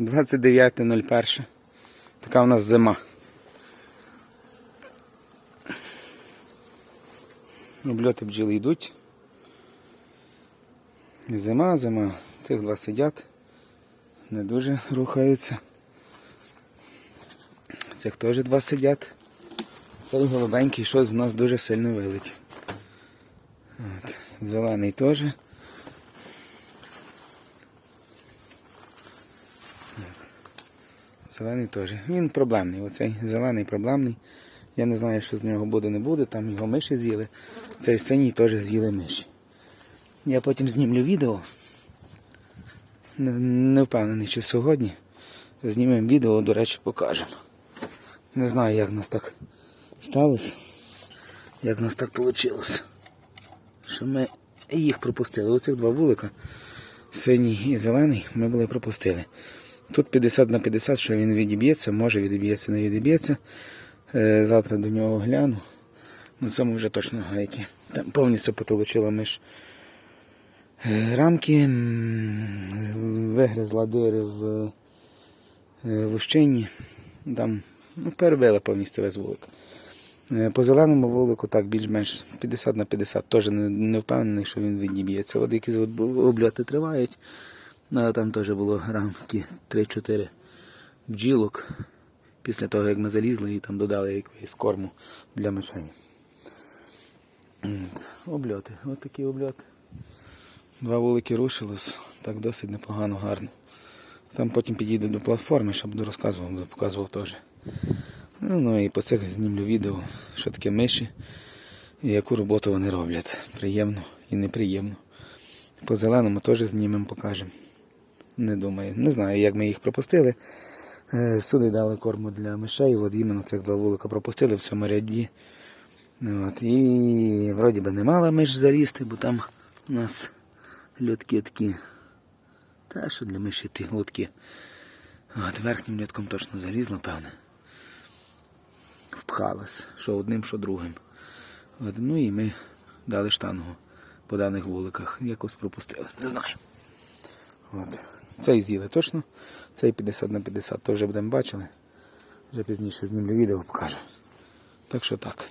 29.01. Така у нас зима. Обльоти бджіли йдуть. Зима, зима. Тих два сидять. Не дуже рухаються. Цих теж два сидять. Цей голубенький щось з нас дуже сильно вилетів. Зелений теж. Зелений теж. Він проблемний. Оцей зелений проблемний. Я не знаю, що з нього буде, не буде. Там його миші з'їли. Цей синій теж з'їли миші. Я потім знімлю відео. Не, не впевнений, чи сьогодні. Знімемо відео, до речі, покажемо. Не знаю, як в нас так сталося. Як в нас так вийшло. Що ми їх пропустили. Оцих два вулика, синій і зелений, ми були пропустили. Тут 50 на 50, що він відіб'ється, може відіб'ється, не відіб'ється. Е, Завтра до нього гляну. На цьому вже точно гайки. Там повністю потолочила миш е, рамки, вигризла дири в е, вущині. Там ну, перебила повністю весь вулик. По зеленому вулику так більш-менш 50 на 50, теж не, не впевнений, що він відіб'ється. От якісь от обльоти тривають. Ну, а там теж було рамки 3-4 бджілок. Після того, як ми залізли і там додали якогось корму для мишей. Обльоти, от такі обльоти. Два вулики рушилось, так досить непогано, гарно. Там потім підійду до платформи, щоб буду розказував, буду показував теж. Ну, ну і по цих знімлю відео, що таке миші і яку роботу вони роблять. Приємно і неприємно. По зеленому теж знімемо, покажемо. Не думаю. Не знаю, як ми їх пропустили. Е, Всюди дали корму для мишей, от іменно цих два вулика пропустили в цьому ряді. От, і вроді би не мала миш залізти, бо там у нас льотки такі. Та що для миші ті лотки. От верхнім льотком точно залізла, певне. Впхалась, що одним, що другим. От, ну і ми дали штангу по даних вуликах. Якось пропустили. Не знаю. От. Цей з'їли точно. Цей 50 на 50 то вже будемо бачили. Вже пізніше знімлю відео покажу. Так що так.